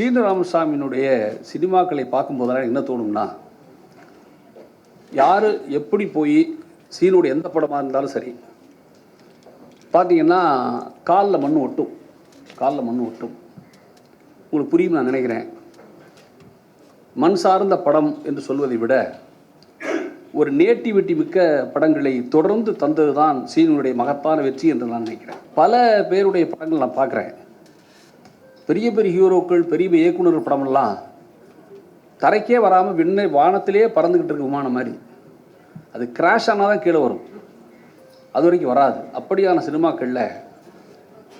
சீனராமசாமியினுடைய சினிமாக்களை பார்க்கும்போதெல்லாம் என்ன தோணும்னா யார் எப்படி போய் சீனுடைய எந்த படமாக இருந்தாலும் சரி பார்த்தீங்கன்னா காலில் மண் ஒட்டும். காலில் மண் ஒட்டும். உங்களுக்கு புரியும் நான் நினைக்கிறேன். மண் சார்ந்த படம் என்று சொல்வதை விட ஒரு நேட்டிவிட்டி மிக்க படங்களை தொடர்ந்து தந்தது தான் சீனுடைய மகத்தான வெற்றி என்று நான் நினைக்கிறேன். பல பேருடைய படங்கள் நான் பார்க்குறேன். பெரிய பெரிய ஹீரோக்கள் பெரிய பெரிய இயக்குனர் படமெல்லாம் தரைக்கே வராமல் விண்ணை வானத்திலே பறந்துக்கிட்டு இருக்க விமானம் மாதிரி. அது கிராஷ் ஆனால் தான் கீழே வரும். அது வரைக்கும் வராது. அப்படியான சினிமாக்களில்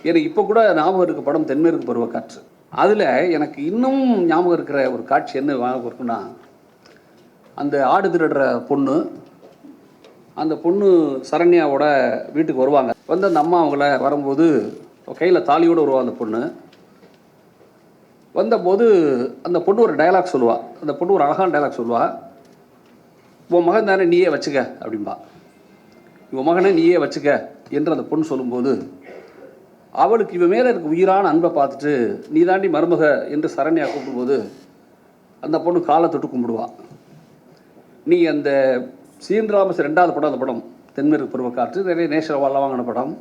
எனக்கு இப்போ கூட ஞாபகம் இருக்க படம் தென்மேற்கு பருவக்காற்று அதில் எனக்கு இன்னும் ஞாபகம் இருக்கிற ஒரு காட்சி என்ன ஞாபகம் இருக்குன்னா அந்த ஆடு திருடுற பொண்ணு அந்த பொண்ணு சரண்யாவோட வீட்டுக்கு வருவாங்க. வந்து அந்த அம்மா அவங்கள வரும்போது கையில் தாலியோடு வருவா அந்த பொண்ணு. வந்தபோது அந்த பொண்ணு ஒரு டயலாக் சொல்லுவாள் அந்த பொண்ணு ஒரு அழகான டயலாக் சொல்லுவாள் உன் மகன் தானே நீயே வச்சுக்க அப்படிம்பா. இவன் மகனை நீயே வச்சுக்க என்று அந்த பொண்ணு சொல்லும்போது அவளுக்கு இவன் மேலே இருக்க உயிரான அன்பை பார்த்துட்டு நீ தாண்டி மருமக என்று சரண்யா கூப்பிடும்போது அந்த பொண்ணு காலை தொட்டு கும்பிடுவாள் நீ அந்த சீன்ராமஸ் ரெண்டாவது படம் அந்த படம் தென்மேற்கு பருவக்காற்று நிறைய நேஷனல் வாழ வாங்கின படம்.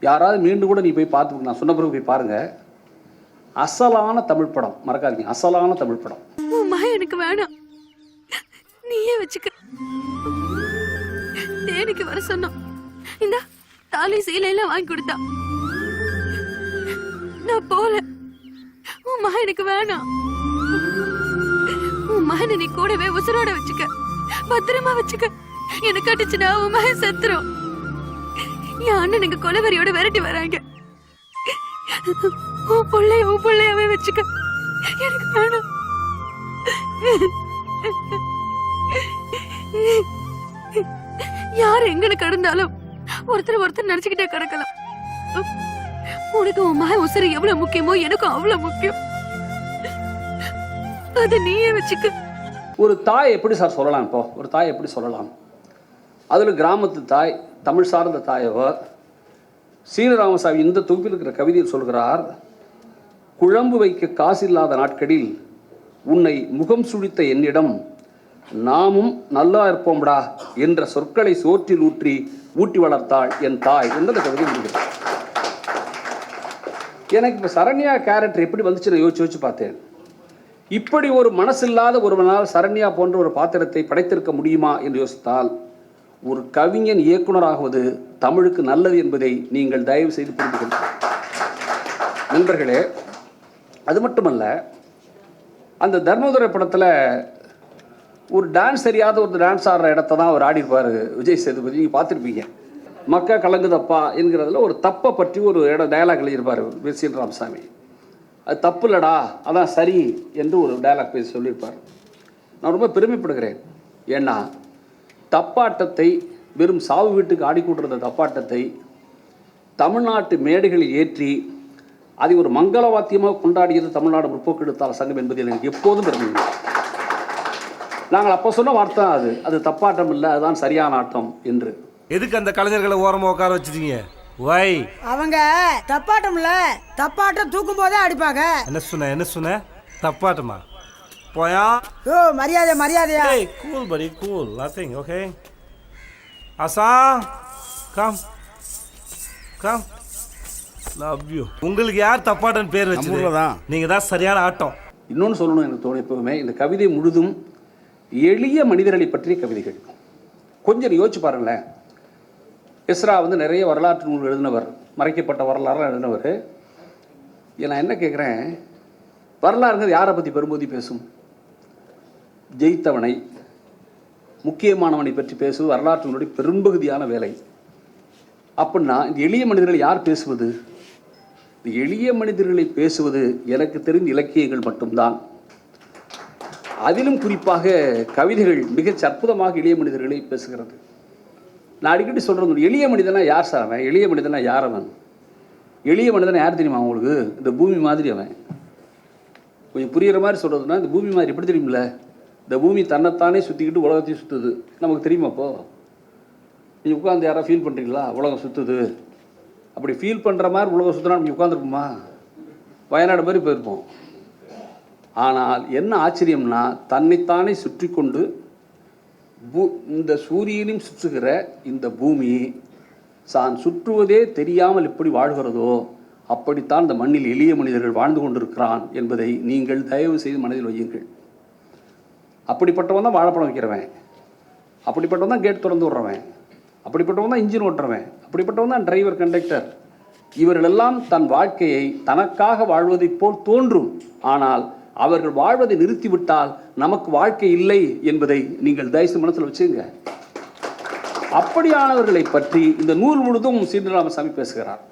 யாராவது மீண்டும் கூட நீ போய் பார்த்து நான் சொன்ன பிறகு போய் பாருங்கள் அசலான தமிழ் படம். மறக்காதீங்க. அசலான தமிழ் படம். உன் எனக்கு வேணாம். நீயே வச்சுக்க. தேனிக்கு வர சொன்னோம் இந்த தாலி சீலையெல்லாம் வாங்கி கொடுத்தா. நான் போல. உன் மகன் எனக்கு வேணாம். உன் மகனை நீ கூடவே உசுரோட வச்சுக்க. பத்திரமா வச்சுக்க. எனக்கு அடிச்சுனா உன் மகன் செத்துரும். என் அண்ணனுக்கு கொலவரியோட விரட்டி வராங்க. உன் பிள்ளைய உன் பிள்ளையாவே வச்சுக்க. எனக்கு வேணாம். யார் எங்கன கடந்தாலும் ஒருத்தர் ஒருத்தர் நினைச்சுக்கிட்டே கிடக்கலாம். உனக்கு உன் மகன் உசுறு எவ்வளவு முக்கியமோ எனக்கும் அவ்வளவு முக்கியம். அது நீயே வச்சுக்க. ஒரு தாய் எப்படி சார் சொல்லலாம் இப்போ? ஒரு தாய் எப்படி சொல்லலாம்? அதில் கிராமத்து தாய் தமிழ் சார்ந்த தாயவோ சீனராமசாமி இந்த தொகுப்பில் இருக்கிற கவிதையில் சொல்கிறார் குழம்பு வைக்க காசு இல்லாத நாட்களில் உன்னை முகம் சுழித்த என்னிடம் நாமும் நல்லா இருப்போம்டா என்ற சொற்களை சோற்றில் ஊற்றி ஊட்டி வளர்த்தாள் என் தாய் என்ற கவிதை முடிகிறது எனக்கு இப்போ சரண்யா கேரக்டர் எப்படி வந்துச்சுன்னு யோசிச்சு யோசிச்சு பார்த்தேன். இப்படி ஒரு மனசில்லாத ஒருவனால் சரண்யா போன்ற ஒரு பாத்திரத்தை படைத்திருக்க முடியுமா என்று யோசித்தால் ஒரு கவிஞன் இயக்குனராகுவது தமிழுக்கு நல்லது என்பதை நீங்கள் தயவு செய்து புரிந்து கொள்ளுங்கள். நண்பர்களே அது மட்டுமல்ல அந்த தர்மதுரை படத்தில் ஒரு டான்ஸ் தெரியாத ஒரு டான்ஸ் ஆடுற இடத்த தான் அவர் ஆடிருப்பார் விஜய் சேதுபதி. நீங்கள் பார்த்துருப்பீங்க. மக்கா கலங்குதப்பா என்கிறதுல ஒரு தப்பை பற்றி ஒரு இடம் டயலாக் எழுதியிருப்பார் சீன் ராமசாமி. அது தப்பு இல்லடா அதான் சரி என்று ஒரு டயலாக் பேசி சொல்லியிருப்பார். நான் ரொம்ப பெருமைப்படுகிறேன். ஏன்னா தப்பாட்டத்தை வெறும் சாவு வீட்டுக்கு ஆடி கூட்டுறத தப்பாட்டத்தை தமிழ்நாட்டு மேடைகளில் ஏற்றி அதை ஒரு மங்கள வாத்தியமாக கொண்டாடியது தமிழ்நாடு முற்போக்கு எழுத்தாளர் சங்கம் என்பது எனக்கு எப்போதும் பெருமை. உண்டு. நாங்கள் அப்போ சொன்ன வார்த்தை அது. அது தப்பாட்டம் இல்லை அதுதான் சரியான ஆட்டம் என்று. எதுக்கு அந்த கலைஞர்களை ஓரமா உட்கார வச்சிட்டீங்க? வை. அவங்க தப்பாட்டம்ல தப்பாட்டம் தூக்கும் போதே அடிப்பாங்க. என்ன சொன்ன என்ன சொன்ன தப்பாட்டமா? போயா ஓ மரியாதை மரியாதையா Hey, cool, buddy, cool. Nothing, okay? Asa, come. Come. Love you. உங்களுக்கு யார் தப்பாட்டன் பேர் வச்சது ஊர்லதான். நீங்க தான் சரியான ஆட்டம் இன்னொன்று சொல்லணும் எனக்கு தோணும் எப்பவுமே இந்த கவிதை முழுதும் எளிய மனிதர்களை பற்றிய கவிதைகள் கொஞ்சம் யோசிச்சு பாருங்களேன் எஸ்ரா வந்து நிறைய வரலாற்று நூல் எழுதினவர் மறைக்கப்பட்ட வரலாறுலாம் எழுதினவர் நான் என்ன கேட்குறேன் வரலாறுங்கிறது யாரை பற்றி பெரும்போதி பேசும் ஜெயித்தவனை முக்கியமானவனை பற்றி பேசுவது வரலாற்றினுடைய பெரும்பகுதியான வேலை. அப்படின்னா இந்த எளிய மனிதர்கள் யார் பேசுவது? இந்த எளிய மனிதர்களை பேசுவது எனக்கு தெரிந்த இலக்கியங்கள் மட்டும்தான். அதிலும் குறிப்பாக கவிதைகள் மிகச் அற்புதமாக எளிய மனிதர்களை பேசுகிறது. நான் அடிக்கடி சொல்கிறது எளிய மனிதனா யார் சார் அவன்? எளிய மனிதனா யார் அவன்? எளிய மனிதனை யார் தெரியுமா அவங்களுக்கு? இந்த பூமி மாதிரி அவன். கொஞ்சம் புரியுற மாதிரி சொல்கிறதுனா இந்த பூமி மாதிரி எப்படி தெரியுமில்ல இந்த பூமி தன்னைத்தானே சுற்றிக்கிட்டு உலகத்தையும் சுற்றுது நமக்கு தெரியுமா இப்போ நீங்கள் உட்காந்து யாராவது ஃபீல் பண்ணுறீங்களா உலகம் சுற்றுது அப்படி ஃபீல் பண்ணுற மாதிரி உலகம் சுற்றினா நம்ம உட்காந்துருப்போமா வயநாடு மாதிரி போயிருப்போம். ஆனால் என்ன ஆச்சரியம்னா தன்னைத்தானே சுற்றி கொண்டு பூ இந்த சூரியனையும் சுற்றுகிற இந்த பூமி தான் சுற்றுவதே தெரியாமல் எப்படி வாழ்கிறதோ அப்படித்தான் இந்த மண்ணில் எளிய மனிதர்கள் வாழ்ந்து கொண்டிருக்கிறான் என்பதை நீங்கள் தயவு செய்து மனதில் வையுங்கள். அப்படிப்பட்டவன் தான் வாழைப்பழம் வைக்கிறவன் அப்படிப்பட்டவன் தான் கேட் திறந்து விட்றவன். அப்படிப்பட்டவன் தான் இன்ஜின் ஓட்டுறவன். அப்படிப்பட்டவன் தான் டிரைவர் கண்டக்டர் இவர்களெல்லாம் தன் வாழ்க்கையை தனக்காக வாழ்வதைப் போல் தோன்றும். ஆனால் அவர்கள் வாழ்வதை நிறுத்திவிட்டால் நமக்கு வாழ்க்கை இல்லை என்பதை நீங்கள் தயசு மனசில் வச்சுங்க அப்படியானவர்களை பற்றி இந்த நூல் முழுதும் சீனிராமசாமி பேசுகிறார்.